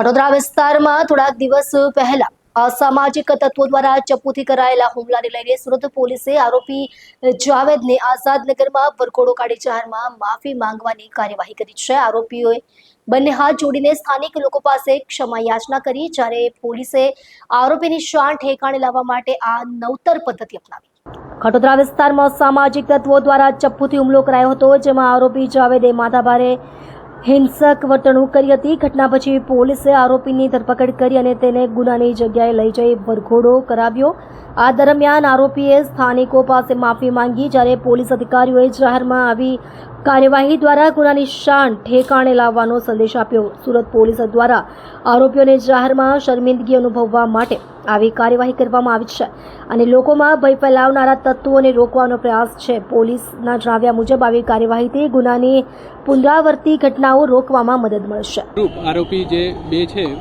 કડોદરા વિસ્તારમાં થોડાક દિવસ પહેલા અસામાજિક તત્વો દ્વારા ચપ્પુથી કરાયેલા હુમલાને લઈને સુરત પોલીસે આરોપી જાવેદને આઝાદનગરમાં વરઘોડો કાઢી જાહેરમાં માફી માંગવાની કાર્યવાહી કરી છે. આરોપીઓએ બંને હાથ જોડીને સ્થાનિક લોકો પાસે ક્ષમા યાચના કરી, જ્યારે પોલીસે આરોપીની શાન ઠેકાણે લાવવા માટે આ નવતર પદ્ધતિ અપનાવી. ખટોદરા વિસ્તારમાં સામાજિક તત્વો દ્વારા ચપ્પુથી હુમલો કરાયો હતો, જેમાં આરોપી જાવેદે માથાભારે હિંસક વર્તણૂક કરી હતી. ઘટના પછી પોલીસે આરોપીની ધરપકડ કરી અને તેને ગુનાની જગ્યાએ લઈ જઈ વરઘોડો કરાવ્યો. આ દરમિયાન આરોપીએ સ્થાનિકો પાસે માફી માંગી જ્યારે પોલીસ અધિકારીઓએ જાહેરમાં આવી કાર્યવાહી દ્વારા ગુનાની શાન ઠેકાણે લાવવાનો સંદેશ આપ્યો. સુરત પોલીસ દ્વારા આરોપીઓને જાહેરમાં શર્મિંદગી અનુભવવા માટે આવી કાર્યવાહી કરવામાં આવી છે અને લોકોમાં ભય ફેલાવનારા તત્વોને રોકવાનો પ્રયાસ છે. પોલીસના જણાવ્યા મુજબ આવી કાર્યવાહીથી ગુનાની પુનરાવર્તી ઘટનાઓ રોકવામાં મદદ મળશે. આરોપી જે બે છે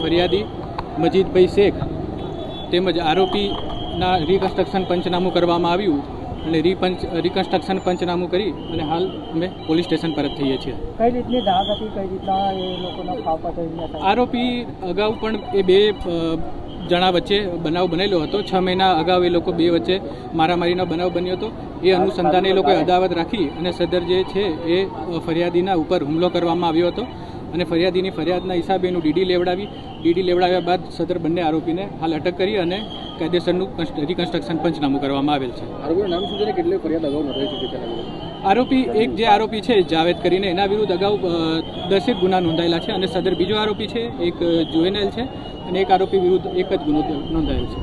ફરિયાદી મજીદભાઈ શેખ તેમજ આરોપીના રિકન્સ્ટ્રક્શન પંચનામું કરવામાં આવ્યું અને રીપંચ રિકન્સ્ટ્રક્શન પંચનામું કરી અને હાલ અમે પોલીસ સ્ટેશન પરત થઈએ છીએ. કઈ રીતની ધાક હતી? કઈ રીતના એ લોકોનો ફાફા આરોપી અગાઉ પણ એ બે જણા વચ્ચે બનાવ બનેલો હતો. છ મહિના અગાઉ એ લોકો બે વચ્ચે મારામારીનો બનાવ બન્યો હતો. એ અનુસંધાને એ લોકોએ અદાવત રાખી અને સદર જે છે એ ફરિયાદીના ઉપર હુમલો કરવામાં આવ્યો હતો. અને ફરિયાદીની ફરિયાદના હિસાબે એનું ડીડી લેવડાવી ડીડી લેવડાવ્યા બાદ સદર બંને આરોપીને હાલ અટક કરી અને કાયદેસરનું રિકન્સ્ટ્રક્શન પંચનામું કરવામાં આવેલ છે. આરોપીનું નામ શું છે કેટલી ફરિયાદ અગાઉ નોંધાઈ ચૂકી છે આરોપી એક જે આરોપી છે જાવેદ કરીને એના વિરુદ્ધ અગાઉ દસેક ગુના નોંધાયેલા છે અને સદર બીજો આરોપી છે એક જુએનએલ છે અને એક આરોપી વિરુદ્ધ એક જ ગુનો નોંધાયેલ છે.